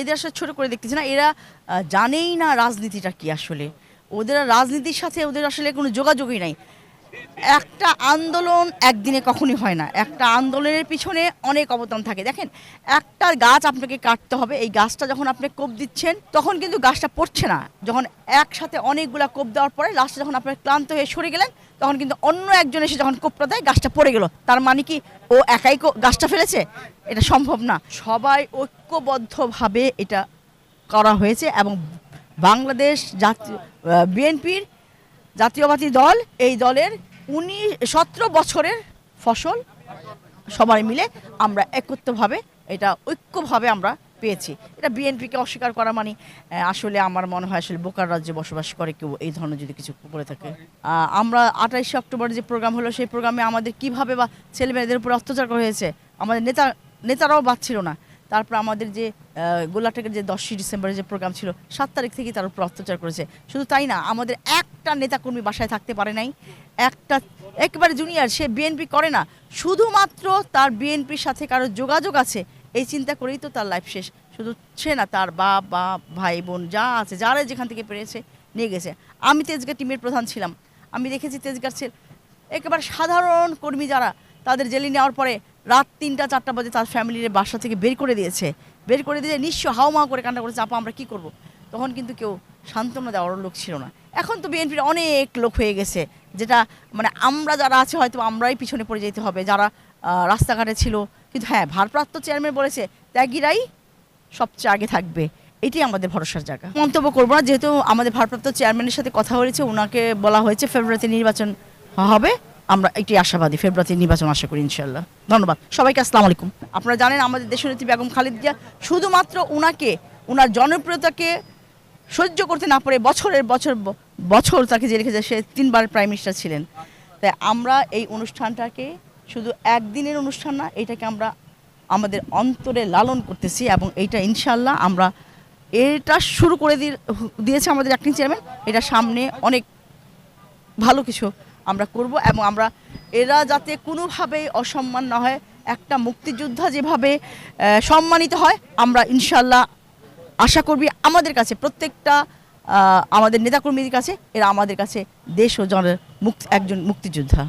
এদের আসলে ছোট করে দেখতেছি না। এরা জানেই না রাজনীতিটা কি আসলে। ওদের রাজনীতির সাথে ওদের আসলে কোনো যোগাযোগই নাই। একটা আন্দোলন একদিনে কখনই হয় না। একটা আন্দোলনের পিছনে অনেক অবদান থাকে। দেখেন, একটা গাছ আপনাকে কাটতে হবে। এই গাছটা যখন আপনি কোপ দিচ্ছেন, তখন কিন্তু গাছটা পড়ছে না। যখন একসাথে অনেকগুলা কোপ দেওয়ার পরে লাস্টে যখন আপনার ক্লান্ত হয়ে সরে গেলেন, তখন কিন্তু অন্য একজন এসে যখন কোপটা দেয়, গাছটা পড়ে গেল। তার মানে কি, ও একাই গাছটা ফেলেছে? এটা সম্ভব না। সবাই ঐক্যবদ্ধভাবে এটা করা হয়েছে এবং বাংলাদেশ জাতীয় বিএনপির জাতীয়বাদী দল, এই দলের উনিশ সতেরো বছরের ফসল, সবাই মিলে আমরা একত্রভাবে এটা ঐক্যভাবে আমরা পেয়েছি। এটা বিএনপিকে অস্বীকার করা মানে আসলে আমার মনে হয় আসলে বোকার রাজ্যে বসবাস করে কেউ এই ধরনের যদি কিছু করে থাকে। আমরা আঠাইশে অক্টোবর যে প্রোগ্রাম হলো, সেই প্রোগ্রামে আমাদের কীভাবে বা ছেলে মেয়েদের উপর অত্যাচার করা হয়েছে, আমাদের নেতা, নেতারাও বাচ্ছিল না। তারপর আমাদের যে গোলাটেকের যে দশই ডিসেম্বরের যে প্রোগ্রাম ছিল, সাত তারিখ থেকে তার উপর অত্যাচার করেছে। শুধু তাই না, আমাদের একটা নেতাকর্মী বাসায় থাকতে পারে নাই। একটা, একেবারে জুনিয়র, সে বিএনপি করে না। শুধুমাত্র তার বিএনপির সাথে কারও যোগাযোগ আছে, এই চিন্তা করেই তো তার লাইফ শেষ। শুধু সে না, তার বাপ বা ভাই, বোন, যা আছে, যারা যেখান থেকে পেরেছে, নিয়ে গেছে। আমি তেজগা টিমের প্রধান ছিলাম। আমি দেখেছি তেজগার ছেলে, একেবারে সাধারণ কর্মী যারা, তাদের জেলে নেওয়ার পরে রাত তিনটা, চারটা বাজে তার ফ্যামিলির বাসা থেকে বের করে দিয়েছে। বের করে দিয়ে নিঃস্ব হাওমা করে কান্না করেছে, আপা, আমরা কি করব? তখন কিন্তু কেউ সান্ত্বনা দেওয়ার লোক ছিল না। এখন তো বিএনপির অনেক লোক হয়ে গেছে, যেটা মানে আমরা যারা আছে, হয়তো আমরাই পিছনে পড়ে যেতে হবে, যারা রাস্তাঘাটে ছিল। কিন্তু হ্যাঁ ভারপ্রাপ্ত চেয়ারম্যান বলেছে, ত্যাগীরাই সবচেয়ে আগে থাকবে। এটাই আমাদের ভরসার জায়গা। মন্তব্য করব না, যেহেতু আমাদের ভারপ্রাপ্ত চেয়ারম্যানের সাথে কথা হয়েছে ওনাকে বলা হয়েছে ফেব্রুয়ারিতে নির্বাচন হবে। আমরা এটি আশাবাদী ফেব্রুয়ারিতে নির্বাচন আশা করি ইনশাল্লাহ ধন্যবাদ। সবাইকে আসসালামু আলাইকুম। আপনারা জানেন আমাদের দেশনেত্রী বেগম খালেদা শুধুমাত্র ওনাকে ওনার জনপ্রিয়তাকে সহ্য করতে না পারে বছরের বছর বছর তাকে যে রেখেছে সে তিনবার প্রাইম মিনিস্টার ছিলেন। তাই আমরা এই অনুষ্ঠানটাকে শুধু একদিনের অনুষ্ঠান না, এটাকে আমরা আমাদের অন্তরে লালন করতেছি এবং এইটা ইনশাল্লাহ আমরা এটা শুরু করে দিয়েছে আমাদের অ্যাক্টিং চেয়ারম্যান এটা সামনে অনেক ভালো কিছু আমরা করব এবং আমরা এরা যাতে কোনোভাবেই অসম্মান না হয়, একটা মুক্তিযোদ্ধা যেভাবে সম্মানিত হয়, আমরা ইনশাল্লাহ আশা করবি আমাদের কাছে, প্রত্যেকটা আমাদের নেতাকর্মীদের কাছে, এরা আমাদের কাছে দেশ ও জনের মুক্ত, একজন মুক্তিযোদ্ধা।